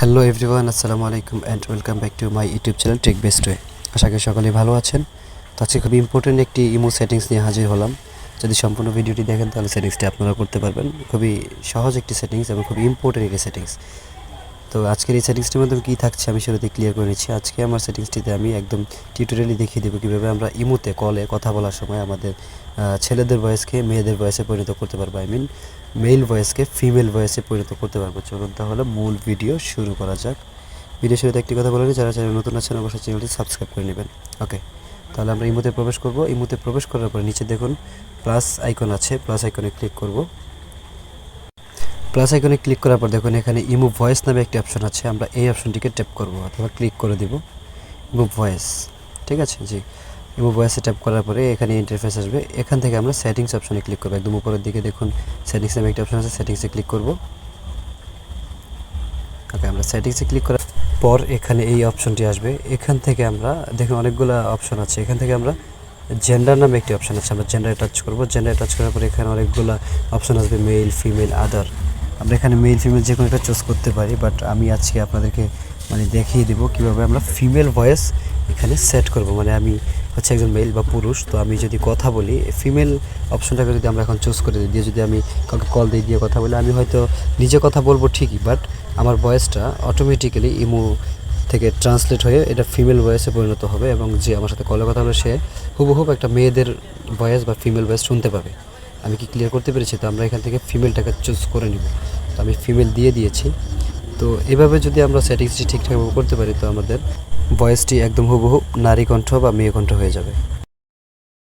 Hello everyone আসসালামু আলাইকুম and welcome back to my YouTube channel tech best way আশা করি সকলেই ভালো আছেন। তো আজকে খুবই ইম্পর্টেন্ট একটি ইমো সেটিংস নিয়ে হাজির হলাম। যদি সম্পূর্ণ ভিডিওটি দেখেন, তাহলে সেটিংসটি আপনারা করতে পারবেন। খুবই সহজ একটি সেটিংস এবং খুবই ইম্পর্টেন্ট একটি সেটিংস তো আজকের এই সেটিংসটির মধ্যে কী থাকছে আমি শুরুতে ক্লিয়ার করে নিচ্ছি। আজকে আমার সেটিংসটিতে আমি একদম টিউটোরিয়ালি দেখিয়ে দেবো কীভাবে আমরা ইমোতে কলে কথা বলার সময় আমাদের ছেলেদের ভয়েসকে মেয়েদের ভয়েসে পরিণত করতে পারব আই মিন মেল ভয়েসকে ফিমেল ভয়েসে পরিণত করতে পারব। চলুন তাহলে মূল ভিডিও শুরু করা যাক। ভিডিও শুরুতে একটি কথা বলে নিই, যারা চ্যানেল নতুন আছেন অবশ্যই চ্যানেলটি সাবস্ক্রাইব করে নেবেন। ওকে তাহলে আমরা ইমোতে প্রবেশ করব। ইমোতে প্রবেশ করার পরে নিচে দেখুন প্লাস আইকন আছে। প্লাস আইকনে ক্লিক করব। প্লাস আইকনে ক্লিক করার পর দেখুন এখানে ইমো ভয়েস নামে একটি অপশন আছে। আমরা এই অপশনটিকে ট্যাপ করব অথবা ক্লিক করে দিব। ইমো ভয়েস ঠিক আছে? জি। ইমো ভয়েসে ট্যাপ করার পরে এখানে ইন্টারফেস আসবে। এখান থেকে আমরা সেটিংস অপশনে ক্লিক করব। একদম উপরের দিকে দেখুন সেটিংস নামে একটা অপশন আছে সেটিংসে ক্লিক করব। ওকে আমরা সেটিংসে ক্লিক করার পর এখানে এই অপশনটি আসবে। এখান থেকে আমরা, দেখুন অনেকগুলো অপশন আছে। এখান থেকে আমরা জেন্ডার নামে একটি অপশন আছে। আমরা জেন্ডারে টাচ করব। জেন্ডারে টাচ করার পরে এখানে অনেকগুলো অপশন আসবে মেল ফিমেল আদার আমরা এখানে মেল ফিমেল যে কোনো একটা চুজ করতে পারি বাট আমি আজকে আপনাদেরকে মানে দেখিয়ে দেবো কীভাবে আমরা ফিমেল ভয়েস এখানে সেট করব। মানে আমি হচ্ছে একজন মেল বা পুরুষ, তো আমি যদি কথা বলি ফিমেল অপশনটাকে যদি আমরা এখন চুজ করে দিই দিয়ে যদি আমি কাউকে কল দিয়ে দিয়ে কথা বলি, আমি হয়তো নিজে কথা বলব ঠিকই বাট আমার ভয়েসটা অটোমেটিক্যালি ইমো থেকে ট্রান্সলেট হয়ে এটা ফিমেল ভয়েসে পরিণত হবে এবং যে আমার সাথে কলে কথা হলো, সে হুবহুব একটা মেয়েদের ভয়েস বা ফিমেল ভয়েস শুনতে পাবে। আমি কি ক্লিয়ার করতে পেরেছি? তো আমরা এখান থেকে ফিমেলটাকে চুজ করে নিব। তো আমি ফিমেল দিয়ে দিয়েছি। তো এভাবে যদি আমরা সেটিংসটি ঠিকঠাকভাবে করতে পারি, তো আমাদের ভয়েসটি একদম হুবহু নারী কণ্ঠ বা মেয়ে কণ্ঠ হয়ে যাবে।